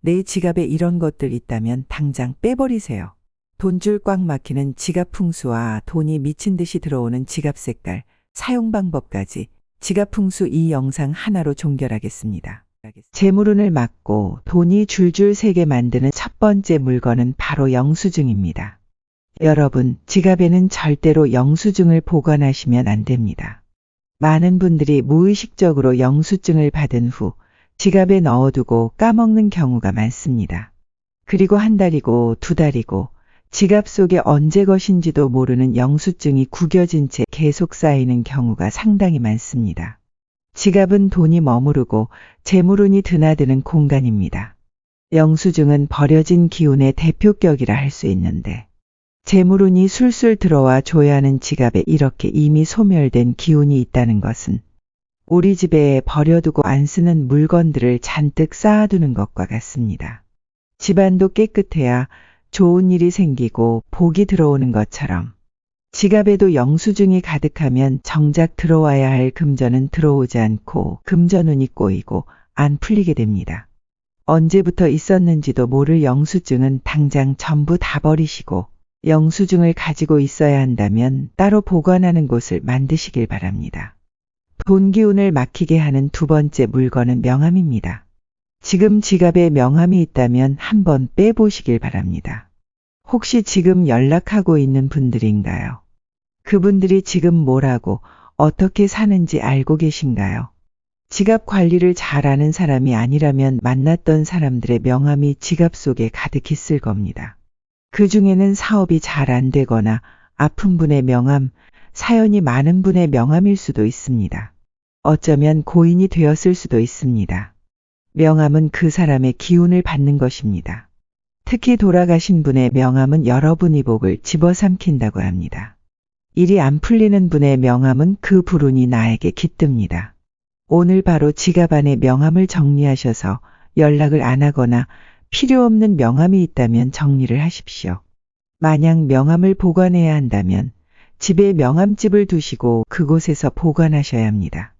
내 지갑에 이런 것들 있다면 당장 빼버리세요. 돈줄 꽉 막히는 지갑 풍수와 돈이 미친 듯이 들어오는 지갑 색깔, 사용 방법까지 지갑 풍수 이 영상 하나로 종결하겠습니다. 재물운을 막고 돈이 줄줄 새게 만드는 첫 번째 물건은 바로 영수증입니다. 여러분, 지갑에는 절대로 영수증을 보관하시면 안 됩니다. 많은 분들이 무의식적으로 영수증을 받은 후 지갑에 넣어두고 까먹는 경우가 많습니다. 그리고 한 달이고 두 달이고 지갑 속에 언제 것인지도 모르는 영수증이 구겨진 채 계속 쌓이는 경우가 상당히 많습니다. 지갑은 돈이 머무르고 재물운이 드나드는 공간입니다. 영수증은 버려진 기운의 대표격이라 할 수 있는데 재물운이 술술 들어와 줘야 하는 지갑에 이렇게 이미 소멸된 기운이 있다는 것은 우리 집에 버려두고 안 쓰는 물건들을 잔뜩 쌓아두는 것과 같습니다. 집안도 깨끗해야 좋은 일이 생기고 복이 들어오는 것처럼 지갑에도 영수증이 가득하면 정작 들어와야 할 금전은 들어오지 않고 금전운이 꼬이고 안 풀리게 됩니다. 언제부터 있었는지도 모를 영수증은 당장 전부 다 버리시고 영수증을 가지고 있어야 한다면 따로 보관하는 곳을 만드시길 바랍니다. 돈 기운을 막히게 하는 두 번째 물건은 명함입니다. 지금 지갑에 명함이 있다면 한번 빼보시길 바랍니다. 혹시 지금 연락하고 있는 분들인가요? 그분들이 지금 뭐라고 어떻게 사는지 알고 계신가요? 지갑 관리를 잘하는 사람이 아니라면 만났던 사람들의 명함이 지갑 속에 가득 있을 겁니다. 그 중에는 사업이 잘 안 되거나 아픈 분의 명함, 사연이 많은 분의 명함일 수도 있습니다. 어쩌면 고인이 되었을 수도 있습니다. 명함은 그 사람의 기운을 받는 것입니다. 특히 돌아가신 분의 명함은 여러분의 복을 집어삼킨다고 합니다. 일이 안 풀리는 분의 명함은 그 불운이 나에게 깃듭니다. 오늘 바로 지갑 안에 명함을 정리하셔서 연락을 안 하거나 필요 없는 명함이 있다면 정리를 하십시오. 만약 명함을 보관해야 한다면 집에 명함집을 두시고 그곳에서 보관하셔야 합니다.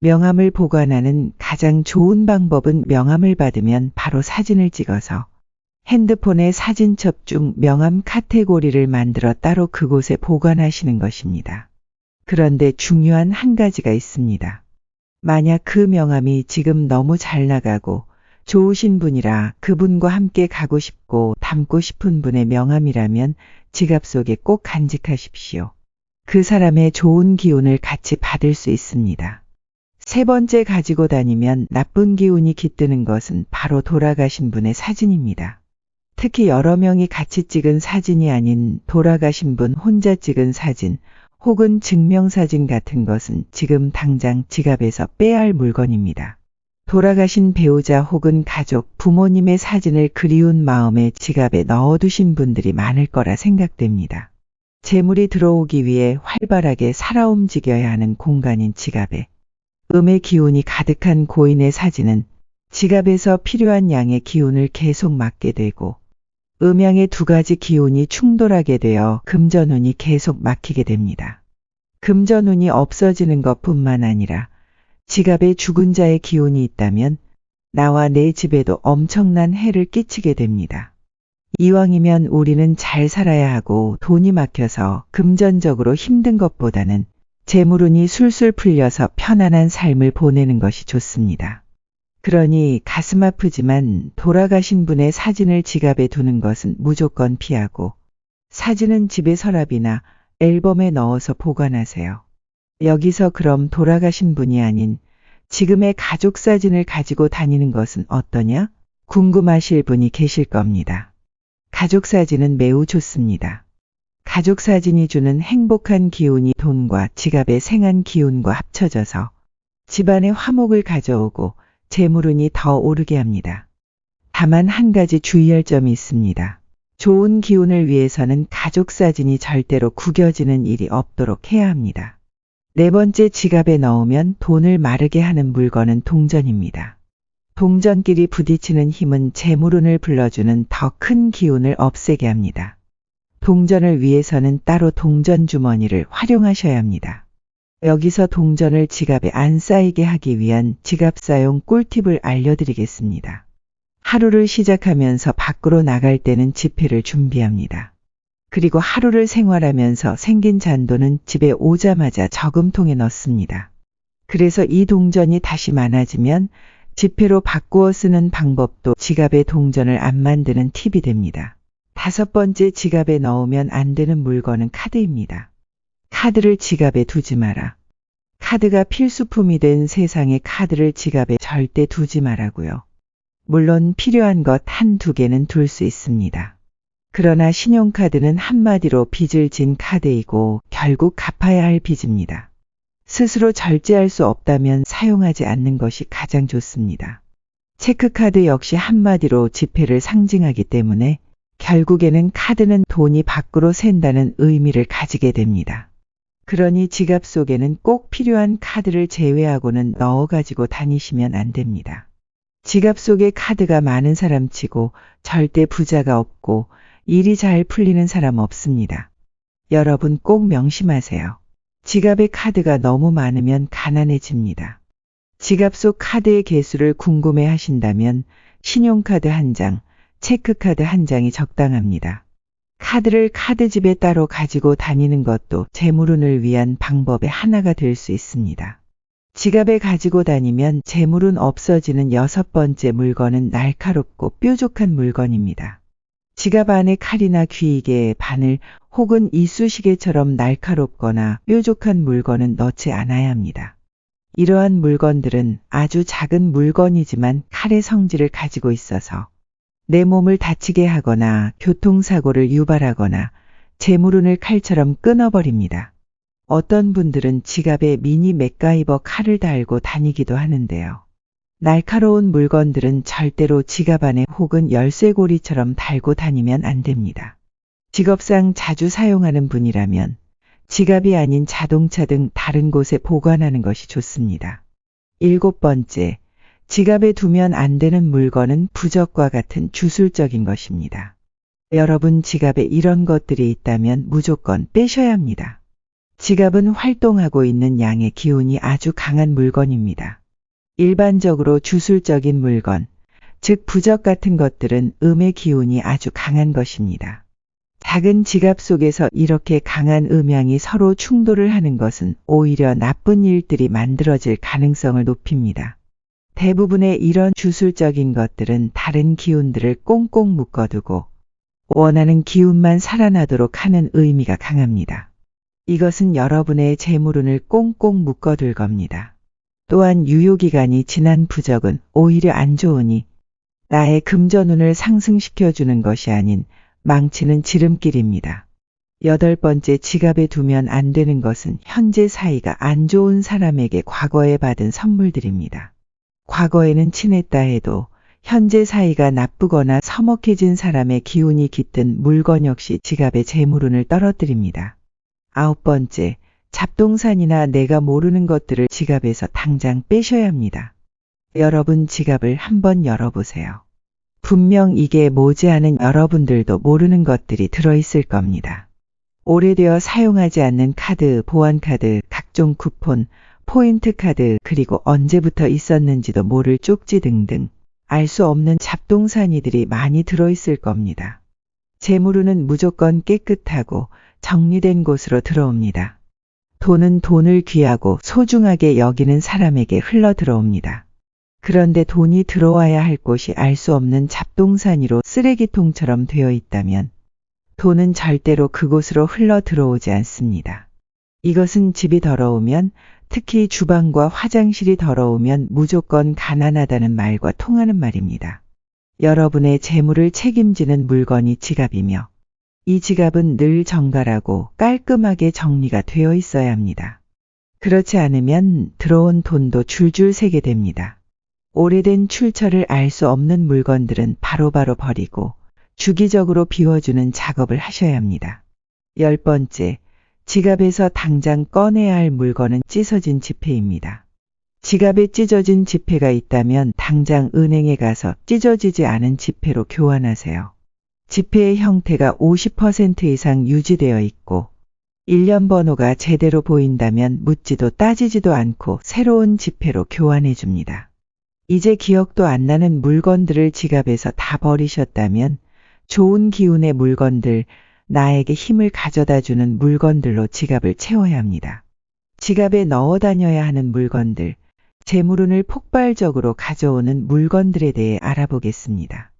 명함을 보관하는 가장 좋은 방법은 명함을 받으면 바로 사진을 찍어서 핸드폰에 사진첩 중 명함 카테고리를 만들어 따로 그곳에 보관하시는 것입니다. 그런데 중요한 한 가지가 있습니다. 만약 그 명함이 지금 너무 잘 나가고 좋으신 분이라 그분과 함께 가고 싶고 담고 싶은 분의 명함이라면 지갑 속에 꼭 간직하십시오. 그 사람의 좋은 기운을 같이 받을 수 있습니다. 세 번째 가지고 다니면 나쁜 기운이 깃드는 것은 바로 돌아가신 분의 사진입니다. 특히 여러 명이 같이 찍은 사진이 아닌 돌아가신 분 혼자 찍은 사진 혹은 증명사진 같은 것은 지금 당장 지갑에서 빼야 할 물건입니다. 돌아가신 배우자 혹은 가족, 부모님의 사진을 그리운 마음에 지갑에 넣어두신 분들이 많을 거라 생각됩니다. 재물이 들어오기 위해 활발하게 살아 움직여야 하는 공간인 지갑에 음의 기운이 가득한 고인의 사진은 지갑에서 필요한 양의 기운을 계속 막게 되고 음양의 두 가지 기운이 충돌하게 되어 금전운이 계속 막히게 됩니다. 금전운이 없어지는 것 뿐만 아니라 지갑에 죽은 자의 기운이 있다면 나와 내 집에도 엄청난 해를 끼치게 됩니다. 이왕이면 우리는 잘 살아야 하고 돈이 막혀서 금전적으로 힘든 것보다는 재물운이 술술 풀려서 편안한 삶을 보내는 것이 좋습니다. 그러니 가슴 아프지만 돌아가신 분의 사진을 지갑에 두는 것은 무조건 피하고 사진은 집의 서랍이나 앨범에 넣어서 보관하세요. 여기서 그럼 돌아가신 분이 아닌 지금의 가족 사진을 가지고 다니는 것은 어떠냐? 궁금하실 분이 계실 겁니다. 가족 사진은 매우 좋습니다. 가족 사진이 주는 행복한 기운이 돈과 지갑의 생한 기운과 합쳐져서 집안의 화목을 가져오고 재물운이 더 오르게 합니다. 다만 한 가지 주의할 점이 있습니다. 좋은 기운을 위해서는 가족 사진이 절대로 구겨지는 일이 없도록 해야 합니다. 네 번째 지갑에 넣으면 돈을 마르게 하는 물건은 동전입니다. 동전끼리 부딪히는 힘은 재물운을 불러주는 더 큰 기운을 없애게 합니다. 동전을 위해서는 따로 동전 주머니를 활용하셔야 합니다. 여기서 동전을 지갑에 안 쌓이게 하기 위한 지갑 사용 꿀팁을 알려드리겠습니다. 하루를 시작하면서 밖으로 나갈 때는 지폐를 준비합니다. 그리고 하루를 생활하면서 생긴 잔돈은 집에 오자마자 저금통에 넣습니다. 그래서 이 동전이 다시 많아지면 지폐로 바꾸어 쓰는 방법도 지갑에 동전을 안 만드는 팁이 됩니다. 다섯 번째 지갑에 넣으면 안 되는 물건은 카드입니다. 카드를 지갑에 두지 마라. 카드가 필수품이 된 세상에 카드를 지갑에 절대 두지 말라고요. 물론 필요한 것 한 두 개는 둘 수 있습니다. 그러나 신용카드는 한마디로 빚을 진 카드이고 결국 갚아야 할 빚입니다. 스스로 절제할 수 없다면 사용하지 않는 것이 가장 좋습니다. 체크카드 역시 한마디로 지폐를 상징하기 때문에 결국에는 카드는 돈이 밖으로 샌다는 의미를 가지게 됩니다. 그러니 지갑 속에는 꼭 필요한 카드를 제외하고는 넣어 가지고 다니시면 안 됩니다. 지갑 속에 카드가 많은 사람 치고 절대 부자가 없고 일이 잘 풀리는 사람 없습니다. 여러분 꼭 명심하세요. 지갑에 카드가 너무 많으면 가난해집니다. 지갑 속 카드의 개수를 궁금해 하신다면 신용카드 한 장, 체크카드 한 장이 적당합니다. 카드를 카드집에 따로 가지고 다니는 것도 재물운을 위한 방법의 하나가 될 수 있습니다. 지갑에 가지고 다니면 재물운 없어지는 여섯 번째 물건은 날카롭고 뾰족한 물건입니다. 지갑 안에 칼이나 귀이개, 바늘 혹은 이쑤시개처럼 날카롭거나 뾰족한 물건은 넣지 않아야 합니다. 이러한 물건들은 아주 작은 물건이지만 칼의 성질을 가지고 있어서 내 몸을 다치게 하거나 교통사고를 유발하거나 재물운을 칼처럼 끊어버립니다. 어떤 분들은 지갑에 미니 맥가이버 칼을 달고 다니기도 하는데요. 날카로운 물건들은 절대로 지갑 안에 혹은 열쇠고리처럼 달고 다니면 안 됩니다. 직업상 자주 사용하는 분이라면 지갑이 아닌 자동차 등 다른 곳에 보관하는 것이 좋습니다. 일곱 번째, 지갑에 두면 안 되는 물건은 부적과 같은 주술적인 것입니다. 여러분 지갑에 이런 것들이 있다면 무조건 빼셔야 합니다. 지갑은 활동하고 있는 양의 기운이 아주 강한 물건입니다. 일반적으로 주술적인 물건, 즉 부적 같은 것들은 음의 기운이 아주 강한 것입니다. 작은 지갑 속에서 이렇게 강한 음양이 서로 충돌을 하는 것은 오히려 나쁜 일들이 만들어질 가능성을 높입니다. 대부분의 이런 주술적인 것들은 다른 기운들을 꽁꽁 묶어두고 원하는 기운만 살아나도록 하는 의미가 강합니다. 이것은 여러분의 재물운을 꽁꽁 묶어둘 겁니다. 또한 유효기간이 지난 부적은 오히려 안 좋으니 나의 금전운을 상승시켜주는 것이 아닌 망치는 지름길입니다. 여덟 번째 지갑에 두면 안 되는 것은 현재 사이가 안 좋은 사람에게 과거에 받은 선물들입니다. 과거에는 친했다 해도 현재 사이가 나쁘거나 서먹해진 사람의 기운이 깃든 물건 역시 지갑의 재물운을 떨어뜨립니다. 아홉 번째, 잡동산이나 내가 모르는 것들을 지갑에서 당장 빼셔야 합니다. 여러분 지갑을 한번 열어보세요. 분명 이게 하는 여러분들도 모르는 것들이 들어있을 겁니다. 오래되어 사용하지 않는 카드, 보안카드, 각종 쿠폰, 포인트 카드, 그리고 언제부터 있었는지도 모를 쪽지 등등 알 수 없는 잡동사니들이 많이 들어있을 겁니다. 재물운은 무조건 깨끗하고 정리된 곳으로 들어옵니다. 돈은 돈을 귀하고 소중하게 여기는 사람에게 흘러 들어옵니다. 그런데 돈이 들어와야 할 곳이 알 수 없는 잡동사니로 쓰레기통처럼 되어 있다면 돈은 절대로 그곳으로 흘러 들어오지 않습니다. 이것은 집이 더러우면 특히 주방과 화장실이 더러우면 무조건 가난하다는 말과 통하는 말입니다. 여러분의 재물을 책임지는 물건이 지갑이며 이 지갑은 늘 정갈하고 깔끔하게 정리가 되어 있어야 합니다. 그렇지 않으면 들어온 돈도 줄줄 새게 됩니다. 오래된 출처를 알 수 없는 물건들은 바로바로 바로 버리고 주기적으로 비워주는 작업을 하셔야 합니다. 열 번째, 지갑에서 당장 꺼내야 할 물건은 찢어진 지폐입니다. 지갑에 찢어진 지폐가 있다면 당장 은행에 가서 찢어지지 않은 지폐로 교환하세요. 지폐의 형태가 50% 이상 유지되어 있고 1년 번호가 제대로 보인다면 묻지도 따지지도 않고 새로운 지폐로 교환해 줍니다. 이제 기억도 안 나는 물건들을 지갑에서 다 버리셨다면 좋은 기운의 물건들, 나에게 힘을 가져다 주는 물건들로 지갑을 채워야 합니다. 지갑에 넣어 다녀야 하는 물건들, 재물운을 폭발적으로 가져오는 물건들에 대해 알아보겠습니다.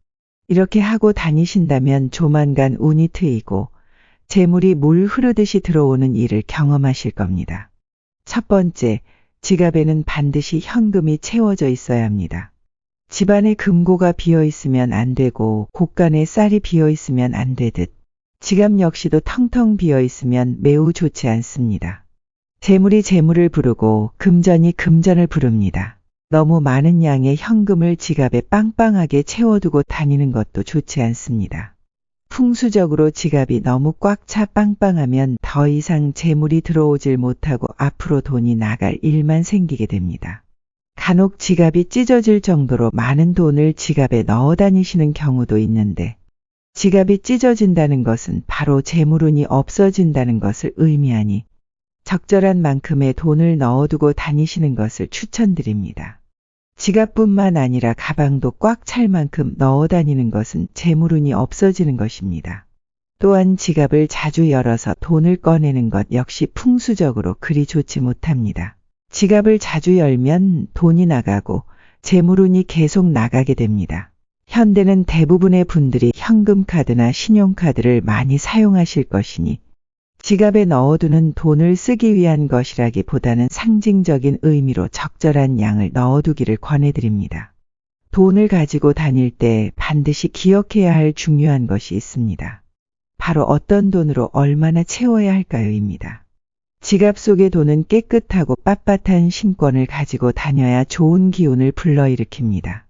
이렇게 하고 다니신다면 조만간 운이 트이고 재물이 물 흐르듯이 들어오는 일을 경험하실 겁니다. 첫 번째, 지갑에는 반드시 현금이 채워져 있어야 합니다. 집안에 금고가 비어 있으면 안 되고 곳간에 쌀이 비어 있으면 안 되듯 지갑 역시도 텅텅 비어 있으면 매우 좋지 않습니다. 재물이 재물을 부르고 금전이 금전을 부릅니다. 너무 많은 양의 현금을 지갑에 빵빵하게 채워두고 다니는 것도 좋지 않습니다. 풍수적으로 지갑이 너무 꽉 차 빵빵하면 더 이상 재물이 들어오질 못하고 앞으로 돈이 나갈 일만 생기게 됩니다. 간혹 지갑이 찢어질 정도로 많은 돈을 지갑에 넣어 다니시는 경우도 있는데 지갑이 찢어진다는 것은 바로 재물운이 없어진다는 것을 의미하니 적절한 만큼의 돈을 넣어두고 다니시는 것을 추천드립니다. 지갑뿐만 아니라 가방도 꽉 찰 만큼 넣어 다니는 것은 재물운이 없어지는 것입니다. 또한 지갑을 자주 열어서 돈을 꺼내는 것 역시 풍수적으로 그리 좋지 못합니다. 지갑을 자주 열면 돈이 나가고 재물운이 계속 나가게 됩니다. 현대는 대부분의 분들이 현금카드나 신용카드를 많이 사용하실 것이니 지갑에 넣어두는 돈을 쓰기 위한 것이라기보다는 상징적인 의미로 적절한 양을 넣어두기를 권해드립니다. 돈을 가지고 다닐 때 반드시 기억해야 할 중요한 것이 있습니다. 바로 어떤 돈으로 얼마나 채워야 할까요?입니다. 지갑 속의 돈은 깨끗하고 빳빳한 신권을 가지고 다녀야 좋은 기운을 불러일으킵니다.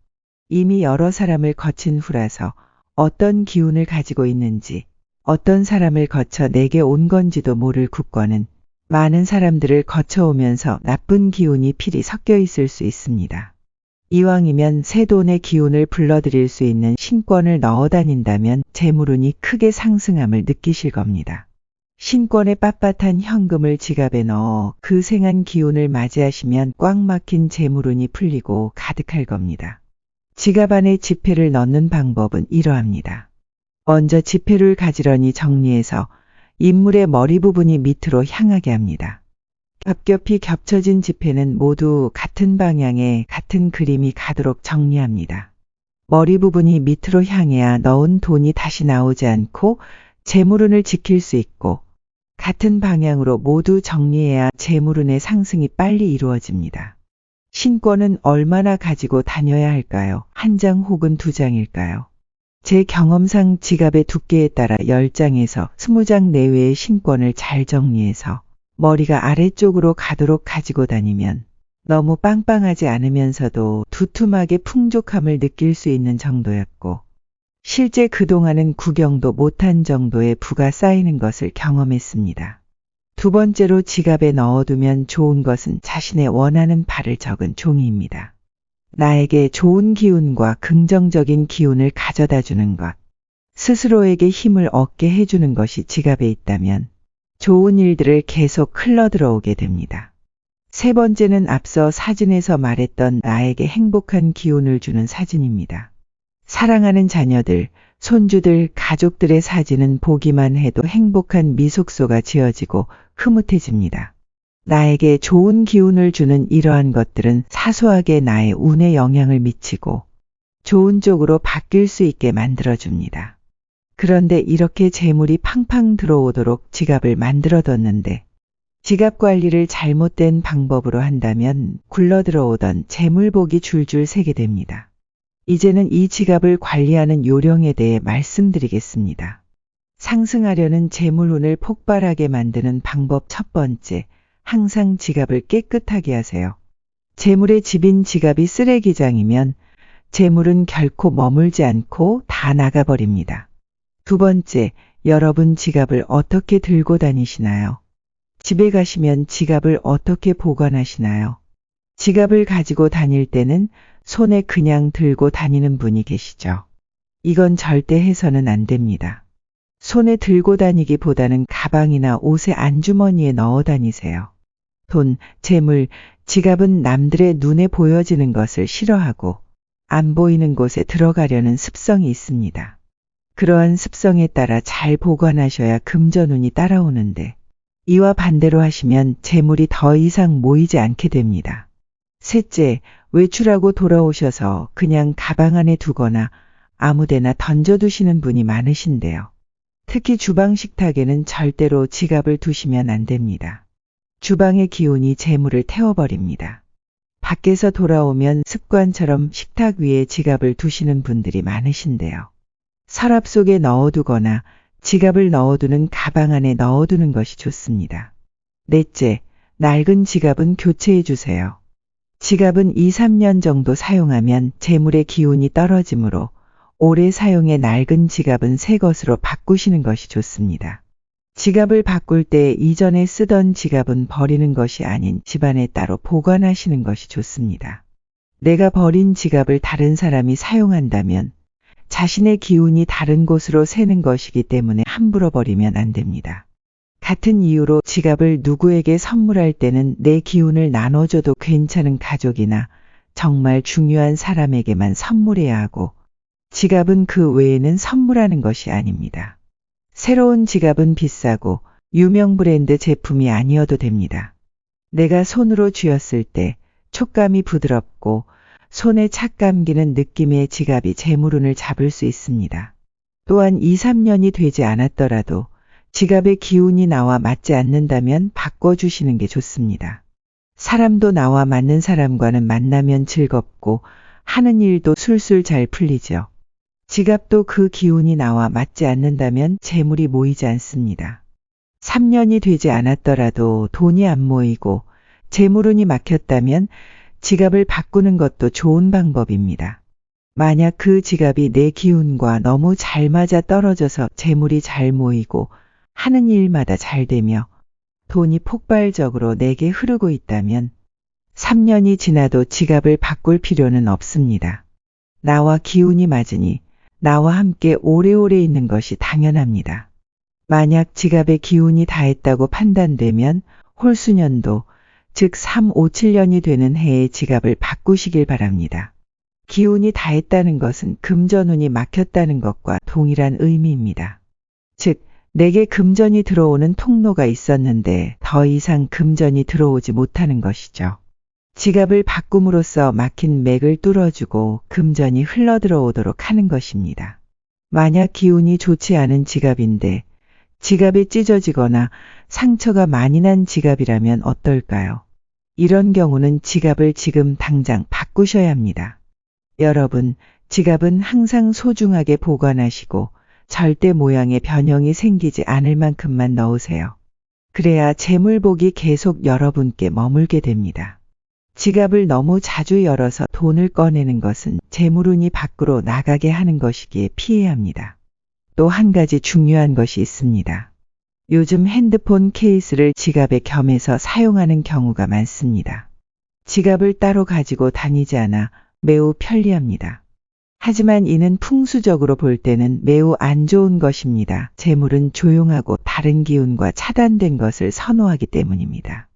이미 여러 사람을 거친 후라서 어떤 기운을 가지고 있는지 어떤 사람을 거쳐 내게 온 건지도 모를 국권은 많은 사람들을 거쳐오면서 나쁜 기운이 필히 섞여 있을 수 있습니다. 이왕이면 새 돈의 기운을 불러들일 수 있는 신권을 넣어 다닌다면 재물운이 크게 상승함을 느끼실 겁니다. 신권의 빳빳한 현금을 지갑에 넣어 그 생한 기운을 맞이하시면 꽉 막힌 재물운이 풀리고 가득할 겁니다. 지갑 안에 지폐를 넣는 방법은 이러합니다. 먼저 지폐를 가지런히 정리해서 인물의 머리 부분이 밑으로 향하게 합니다. 겹겹이 겹쳐진 지폐는 모두 같은 방향에 같은 그림이 가도록 정리합니다. 머리 부분이 밑으로 향해야 넣은 돈이 다시 나오지 않고 재물운을 지킬 수 있고 같은 방향으로 모두 정리해야 재물운의 상승이 빨리 이루어집니다. 신권은 얼마나 가지고 다녀야 할까요? 한 장 혹은 두 장일까요? 제 경험상 지갑의 두께에 따라 10장에서 20장 내외의 신권을 잘 정리해서 머리가 아래쪽으로 가도록 가지고 다니면 너무 빵빵하지 않으면서도 두툼하게 풍족함을 느낄 수 있는 정도였고 실제 그동안은 구경도 못한 정도의 부가 쌓이는 것을 경험했습니다. 두 번째로 지갑에 넣어두면 좋은 것은 자신의 원하는 바를 적은 종이입니다. 나에게 좋은 기운과 긍정적인 기운을 가져다 주는 것, 스스로에게 힘을 얻게 해주는 것이 지갑에 있다면 좋은 일들을 계속 흘러 들어오게 됩니다. 세 번째는 앞서 사진에서 말했던 나에게 행복한 기운을 주는 사진입니다. 사랑하는 자녀들, 손주들, 가족들의 사진은 보기만 해도 행복한 미속소가 지어지고 흐뭇해집니다. 나에게 좋은 기운을 주는 이러한 것들은 사소하게 나의 운에 영향을 미치고 좋은 쪽으로 바뀔 수 있게 만들어줍니다. 그런데 이렇게 재물이 팡팡 들어오도록 지갑을 만들어뒀는데 지갑 관리를 잘못된 방법으로 한다면 굴러 들어오던 재물복이 줄줄 새게 됩니다. 이제는 이 지갑을 관리하는 요령에 대해 말씀드리겠습니다. 상승하려는 재물운을 폭발하게 만드는 방법 첫 번째, 항상 지갑을 깨끗하게 하세요. 재물의 집인 지갑이 쓰레기장이면 재물은 결코 머물지 않고 다 나가버립니다. 두 번째, 여러분 지갑을 어떻게 들고 다니시나요? 집에 가시면 지갑을 어떻게 보관하시나요? 지갑을 가지고 다닐 때는 손에 그냥 들고 다니는 분이 계시죠. 이건 절대 해서는 안 됩니다. 손에 들고 다니기보다는 가방이나 옷의 안주머니에 넣어 다니세요. 돈, 재물, 지갑은 남들의 눈에 보여지는 것을 싫어하고 안 보이는 곳에 들어가려는 습성이 있습니다. 그러한 습성에 따라 잘 보관하셔야 금전운이 따라오는데 이와 반대로 하시면 재물이 더 이상 모이지 않게 됩니다. 셋째, 외출하고 돌아오셔서 그냥 가방 안에 두거나 아무데나 던져두시는 분이 많으신데요. 특히 주방 식탁에는 절대로 지갑을 두시면 안 됩니다. 주방의 기운이 재물을 태워버립니다. 밖에서 돌아오면 습관처럼 식탁 위에 지갑을 두시는 분들이 많으신데요. 서랍 속에 넣어두거나 지갑을 넣어두는 가방 안에 넣어두는 것이 좋습니다. 넷째, 낡은 지갑은 교체해 주세요. 지갑은 2, 3년 정도 사용하면 재물의 기운이 떨어지므로 오래 사용해 낡은 지갑은 새 것으로 바꾸시는 것이 좋습니다. 지갑을 바꿀 때 이전에 쓰던 지갑은 버리는 것이 아닌 집안에 따로 보관하시는 것이 좋습니다. 내가 버린 지갑을 다른 사람이 사용한다면 자신의 기운이 다른 곳으로 새는 것이기 때문에 함부로 버리면 안 됩니다. 같은 이유로 지갑을 누구에게 선물할 때는 내 기운을 나눠줘도 괜찮은 가족이나 정말 중요한 사람에게만 선물해야 하고 지갑은 그 외에는 선물하는 것이 아닙니다. 새로운 지갑은 비싸고 유명 브랜드 제품이 아니어도 됩니다. 내가 손으로 쥐었을 때 촉감이 부드럽고 손에 착 감기는 느낌의 지갑이 재물운을 잡을 수 있습니다. 또한 2, 3년이 되지 않았더라도 지갑의 기운이 나와 맞지 않는다면 바꿔주시는 게 좋습니다. 사람도 나와 맞는 사람과는 만나면 즐겁고 하는 일도 술술 잘 풀리죠. 지갑도 그 기운이 나와 맞지 않는다면 재물이 모이지 않습니다. 3년이 되지 않았더라도 돈이 안 모이고 재물운이 막혔다면 지갑을 바꾸는 것도 좋은 방법입니다. 만약 그 지갑이 내 기운과 너무 잘 맞아 떨어져서 재물이 잘 모이고 하는 일마다 잘 되며 돈이 폭발적으로 내게 흐르고 있다면 3년이 지나도 지갑을 바꿀 필요는 없습니다. 나와 기운이 맞으니 나와 함께 오래오래 있는 것이 당연합니다. 만약 지갑의 기운이 다했다고 판단되면 홀수년도 즉 3, 5, 7년이 되는 해에 지갑을 바꾸시길 바랍니다. 기운이 다했다는 것은 금전운이 막혔다는 것과 동일한 의미입니다. 즉, 내게 금전이 들어오는 통로가 있었는데 더 이상 금전이 들어오지 못하는 것이죠. 지갑을 바꿈으로써 막힌 맥을 뚫어주고 금전이 흘러들어오도록 하는 것입니다. 만약 기운이 좋지 않은 지갑인데 지갑이 찢어지거나 상처가 많이 난 지갑이라면 어떨까요? 이런 경우는 지갑을 지금 당장 바꾸셔야 합니다. 여러분, 지갑은 항상 소중하게 보관하시고 절대 모양의 변형이 생기지 않을 만큼만 넣으세요. 그래야 재물복이 계속 여러분께 머물게 됩니다. 지갑을 너무 자주 열어서 돈을 꺼내는 것은 재물운이 밖으로 나가게 하는 것이기에 피해야 합니다. 또 한 가지 중요한 것이 있습니다. 요즘 핸드폰 케이스를 지갑에 겸해서 사용하는 경우가 많습니다. 지갑을 따로 가지고 다니지 않아 매우 편리합니다. 하지만 이는 풍수적으로 볼 때는 매우 안 좋은 것입니다. 재물은 조용하고 다른 기운과 차단된 것을 선호하기 때문입니다.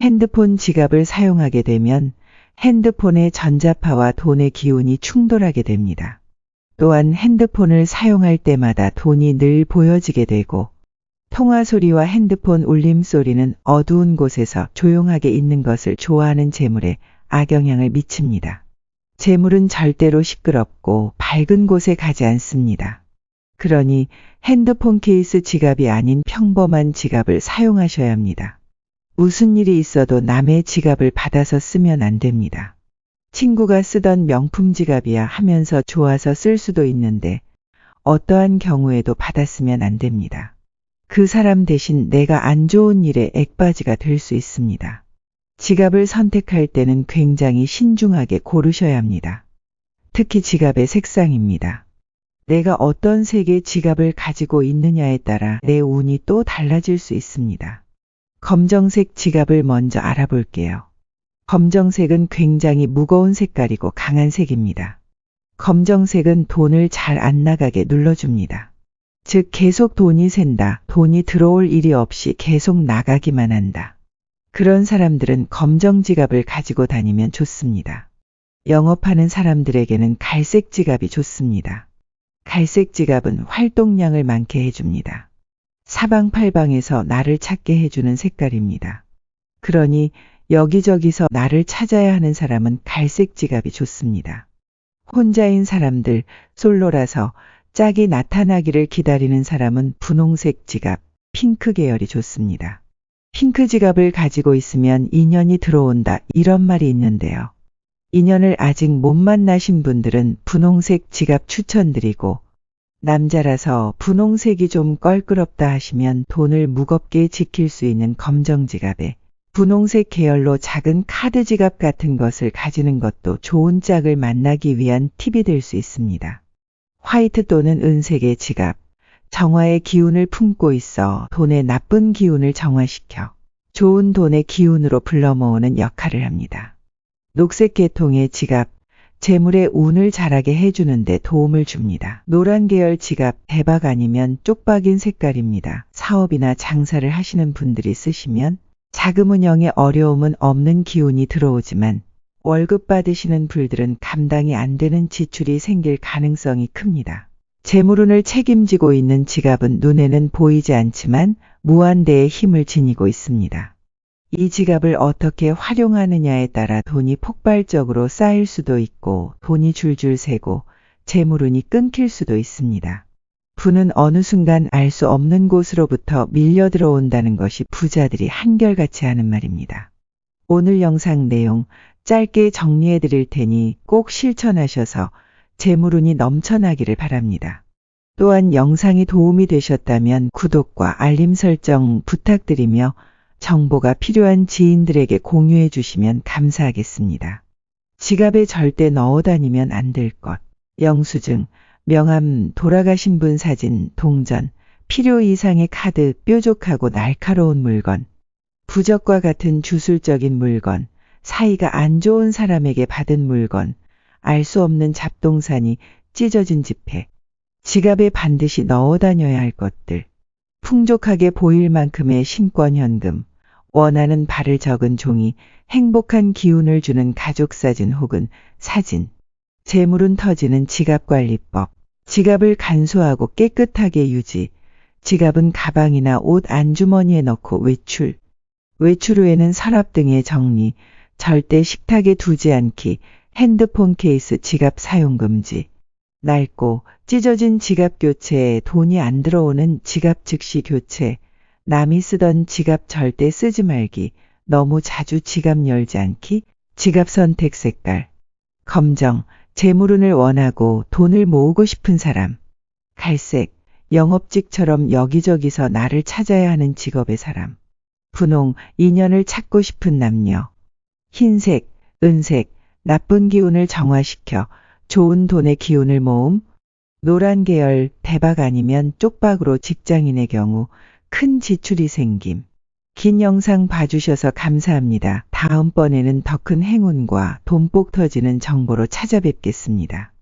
핸드폰 지갑을 사용하게 되면 핸드폰의 전자파와 돈의 기운이 충돌하게 됩니다. 또한 핸드폰을 사용할 때마다 돈이 늘 보여지게 되고 통화 소리와 핸드폰 울림 소리는 어두운 곳에서 조용하게 있는 것을 좋아하는 재물에 악영향을 미칩니다. 재물은 절대로 시끄럽고 밝은 곳에 가지 않습니다. 그러니 핸드폰 케이스 지갑이 아닌 평범한 지갑을 사용하셔야 합니다. 무슨 일이 있어도 남의 지갑을 받아서 쓰면 안 됩니다. 친구가 쓰던 명품 지갑이야 하면서 좋아서 쓸 수도 있는데 어떠한 경우에도 받았으면 안 됩니다. 그 사람 대신 내가 안 좋은 일에 액바지가 될 수 있습니다. 지갑을 선택할 때는 굉장히 신중하게 고르셔야 합니다. 특히 지갑의 색상입니다. 내가 어떤 색의 지갑을 가지고 있느냐에 따라 내 운이 또 달라질 수 있습니다. 검정색 지갑을 먼저 알아볼게요. 검정색은 굉장히 무거운 색깔이고 강한 색입니다. 검정색은 돈을 잘 안 나가게 눌러줍니다. 즉 계속 돈이 샌다. 돈이 들어올 일이 없이 계속 나가기만 한다. 그런 사람들은 검정 지갑을 가지고 다니면 좋습니다. 영업하는 사람들에게는 갈색 지갑이 좋습니다. 갈색 지갑은 활동량을 많게 해줍니다. 사방팔방에서 나를 찾게 해주는 색깔입니다. 그러니 여기저기서 나를 찾아야 하는 사람은 갈색 지갑이 좋습니다. 혼자인 사람들, 솔로라서 짝이 나타나기를 기다리는 사람은 분홍색 지갑, 핑크 계열이 좋습니다. 핑크 지갑을 가지고 있으면 인연이 들어온다 이런 말이 있는데요. 인연을 아직 못 만나신 분들은 분홍색 지갑 추천드리고 남자라서 분홍색이 좀 껄끄럽다 하시면 돈을 무겁게 지킬 수 있는 검정 지갑에 분홍색 계열로 작은 카드 지갑 같은 것을 가지는 것도 좋은 짝을 만나기 위한 팁이 될 수 있습니다. 화이트 또는 은색의 지갑, 정화의 기운을 품고 있어 돈의 나쁜 기운을 정화시켜 좋은 돈의 기운으로 불러 모으는 역할을 합니다. 녹색 계통의 지갑, 재물의 운을 자라게 해주는데 도움을 줍니다. 노란 계열 지갑, 대박 아니면 쪽박인 색깔입니다. 사업이나 장사를 하시는 분들이 쓰시면 자금 운영에 어려움은 없는 기운이 들어오지만 월급 받으시는 불들은 감당이 안 되는 지출이 생길 가능성이 큽니다. 재물운을 책임지고 있는 지갑은 눈에는 보이지 않지만 무한대의 힘을 지니고 있습니다. 이 지갑을 어떻게 활용하느냐에 따라 돈이 폭발적으로 쌓일 수도 있고 돈이 줄줄 새고 재물운이 끊길 수도 있습니다. 부는 어느 순간 알 수 없는 곳으로부터 밀려 들어온다는 것이 부자들이 한결같이 하는 말입니다. 오늘 영상 내용 짧게 정리해 드릴 테니 꼭 실천하셔서 재물운이 넘쳐나기를 바랍니다. 또한 영상이 도움이 되셨다면 구독과 알림 설정 부탁드리며 정보가 필요한 지인들에게 공유해 주시면 감사하겠습니다. 지갑에 절대 넣어 다니면 안 될 것. 영수증, 명함, 돌아가신 분 사진, 동전, 필요 이상의 카드, 뾰족하고 날카로운 물건, 부적과 같은 주술적인 물건, 사이가 안 좋은 사람에게 받은 물건, 알 수 없는 잡동사니 찢어진 지폐, 지갑에 반드시 넣어 다녀야 할 것들, 풍족하게 보일 만큼의 신권 현금, 원하는 바를 적은 종이, 행복한 기운을 주는 가족 사진 혹은 사진, 재물은 터지는 지갑 관리법, 지갑을 간소하고 깨끗하게 유지, 지갑은 가방이나 옷 안주머니에 넣고 외출, 외출 후에는 서랍 등의 정리, 절대 식탁에 두지 않기, 핸드폰 케이스 지갑 사용 금지, 낡고 찢어진 지갑 교체에 돈이 안 들어오는 지갑 즉시 교체, 남이 쓰던 지갑 절대 쓰지 말기, 너무 자주 지갑 열지 않기, 지갑 선택 색깔, 검정, 재물운을 원하고 돈을 모으고 싶은 사람, 갈색, 영업직처럼 여기저기서 나를 찾아야 하는 직업의 사람, 분홍, 인연을 찾고 싶은 남녀, 흰색, 은색, 나쁜 기운을 정화시켜 좋은 돈의 기운을 모음, 노란 계열 대박 아니면 쪽박으로 직장인의 경우 큰 지출이 생김. 긴 영상 봐주셔서 감사합니다. 다음번에는 더 큰 행운과 돈복 터지는 정보로 찾아뵙겠습니다.